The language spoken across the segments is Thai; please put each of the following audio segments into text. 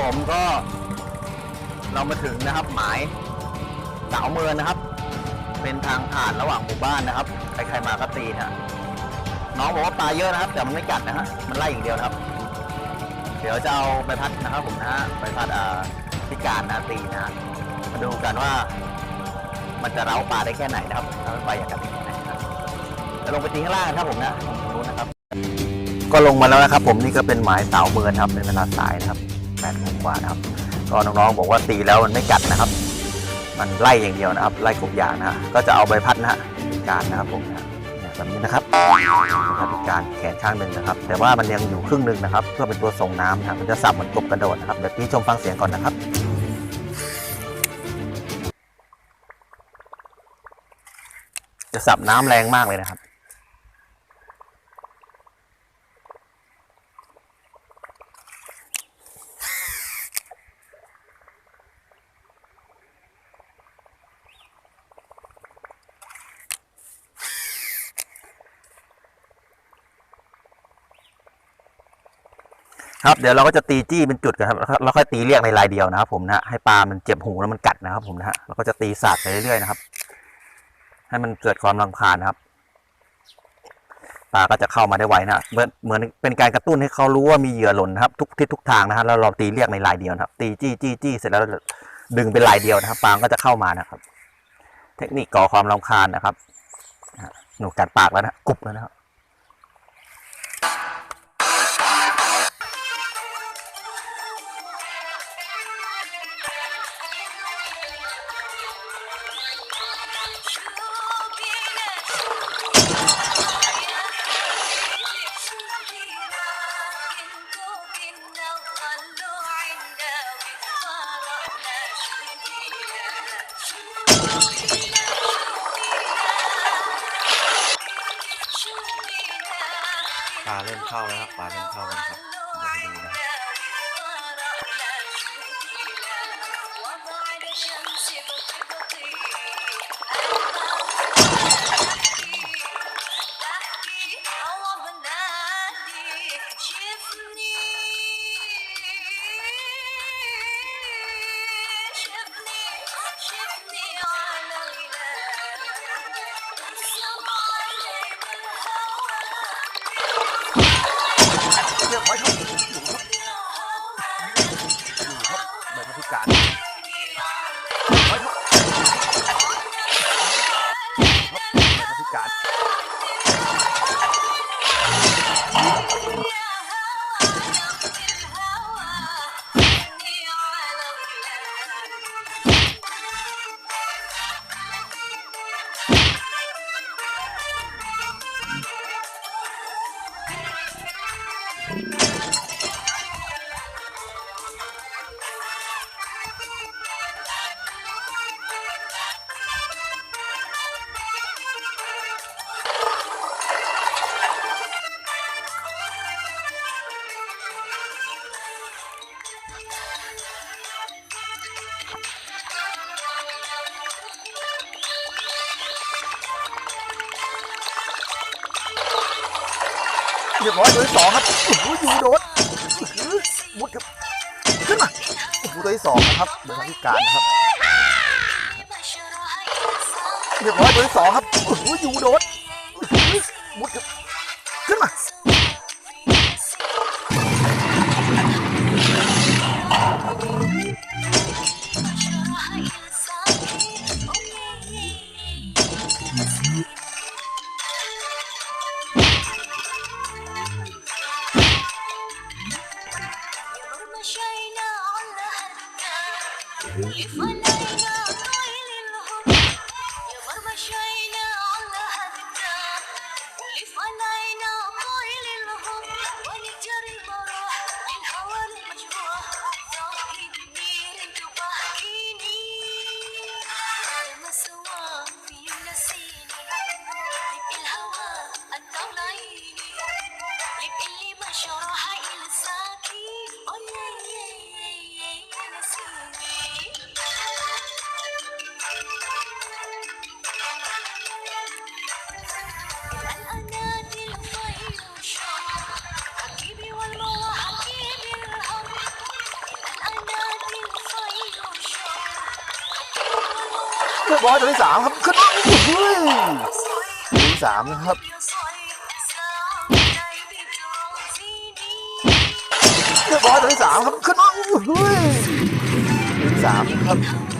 ผมก็เรามาถึงนะครับ หมายสาวเมินนะครับ เป็นทางผ่านระหว่างหมู่บ้านนะครับ ใครๆมาก็ตีนะฮะน้องบอกว่าปลาเยอะนะครับ แต่มันไม่กัดนะฮะมันไล่อย่างเดียวนะครับ เดี๋ยวจะเอาใบพัดนะครับผมนะฮะใบพัดอ่าพิการนะตีนะมาดูกันว่า มันจะเร้าปลาได้แค่ไหนนะครับถ้ามันไปอย่างกันนะครับจะลงไปตีข้างล่างนะครับผมนะตรงนู้นนะครับ ก็ลงมาแล้วนะครับ ผมนี่ก็เป็นหมายสาวเมินครับเป็นเวลาสายนะครับ แปดโมงกว่านะครับก็น้องๆบอกว่าตีแล้วมันไม่กัดนะครับ มันไล่อย่างเดียวนะครับ ไล่กบยางนะฮะก็จะเอาใบพัดนะฮะการนะครับผมนะเนี่ยแบบนี้นะครับพิการแขนข้างหนึ่งนะครับ แต่ว่ามันยังอยู่ครึ่งหนึ่งนะครับ เพื่อเป็นตัวส่งน้ำนะครับมันจะสับเหมือนกบกระโดดนะครับเดี๋ยวพี่ชมฟังเสียงก่อนนะครับจะสับน้ำแรงมากเลยนะครับ ครับเดี๋ยวเราก็จะตีจี้เป็นจุดกันครับแล้วค่อยตีเรียกในลายเดียวนะครับ ผมนะฮะให้ปลามันเจ็บหูแล้วมันกัดนะครับ ผมนะฮะเราก็จะตีสาดไปเรื่อยๆนะครับ ให้มันเกิดความรำคาญนะครับปลาก็จะเข้ามาได้ไวนะฮะเหมือนเหมือนเป็นการกระตุ้นให้เขารู้ว่ามีเหยื่อหล่นนะครับ ทุกทิศทุกทางนะฮะแล้วเราตีเรียกในลายเดียวนะครับ ตีจี้จี้จี้เสร็จแล้วดึงเป็นลายเดียวนะครับปลาก็จะเข้ามานะครับ เทคนิคก่อความรำคาญนะครับหนูกัดปากแล้วนะกรุบแล้วนะครับ เข้าแล้วครับปลาเริ่มเข้าแล้วครับเดี๋ยวไปดูนะครับ เรียบร้อยตัวที่สองครับโอ้โหยูโดดมุดครับขึ้นมาโอ้โหตัวที่สองนะครับใบพัดพิการครับเรียบร้อยตัวที่สองครับโอ้โหยูโดดมุดครับ if i let เรียบร้อยตัวที่สามครับขึ้นเฮ้ยตัวที่สามนะครับเรียบร้อยตัวที่สามครับขึ้นมาเฮ้ยตัวที่สามครับ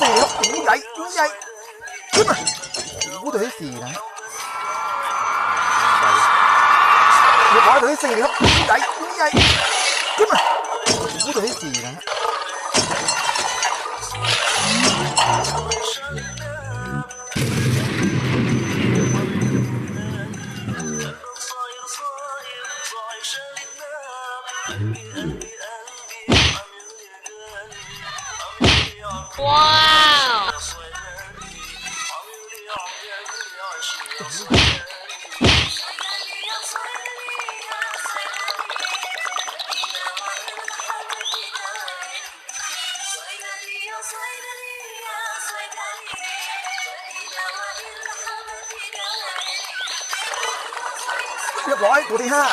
เรียบร้อยตัวที่สี่ครับโอ้โหใหญ่ตัวใหญ่ขึ้นมาโเรียบร้อยตัวที่ห้า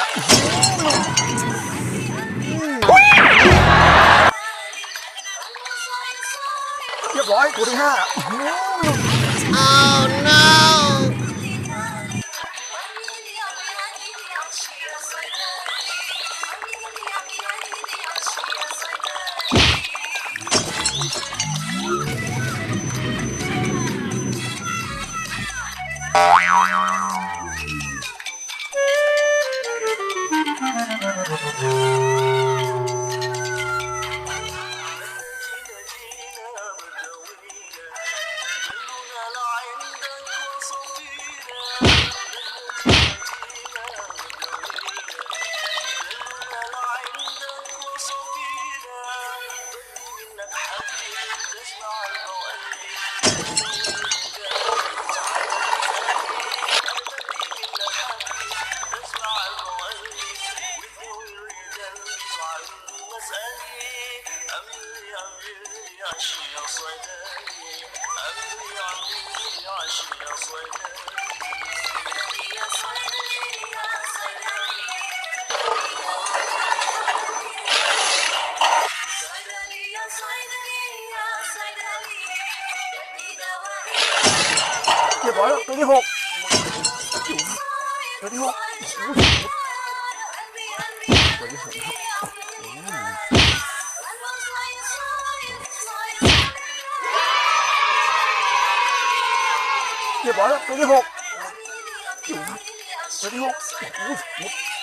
เรียบร้อยตัวที่ห้า Oh no อ่า 别跑了在哪里呀在哪 เรียบร้อยแล้ว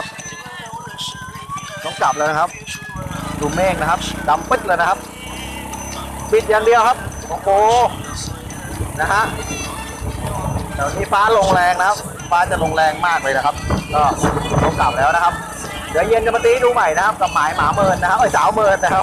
ครับ ต้องกลับแล้วนะครับ ดูเมฆนะครับดำปึ๊ดเลยนะครับปิดอย่างเดียวครับของโหนะฮะเดี๋ยวนี้ฟ้าลงแรงนะครับ ฟ้าจะลงแรงมากเลยนะครับ ก็ต้องกลับแล้วนะครับ เดี๋ยวเย็นจะมาตีดูใหม่นะครับ กับหมายหมาเมินนะครับไอ้สาวเมินนะครับ